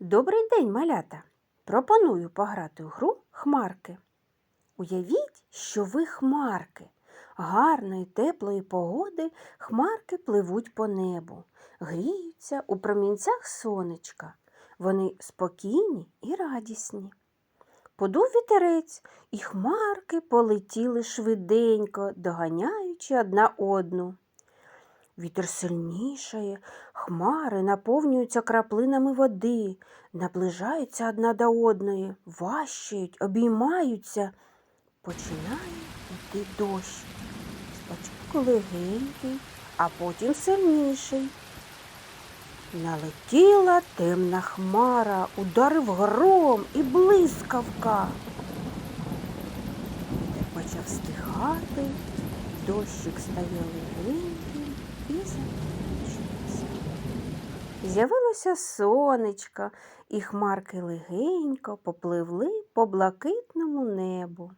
Добрий день, малята! Пропоную пограти у гру хмарки. Уявіть, що ви хмарки. Гарної, теплої погоди хмарки пливуть по небу, гріються у промінцях сонечка. Вони спокійні і радісні. Подув вітерець, і хмарки полетіли швиденько, доганяючи одна одну. Вітер сильнішає, хмари наповнюються краплинами води, наближаються одна до одної, ващають, обіймаються. Починає йти дощ. Спочатку легенький, а потім сильніший. Налетіла темна хмара, ударив гром і блискавка. Почав стихати, дощик стає закінчився. З'явилося сонечко, і хмарки легенько попливли по блакитному небу.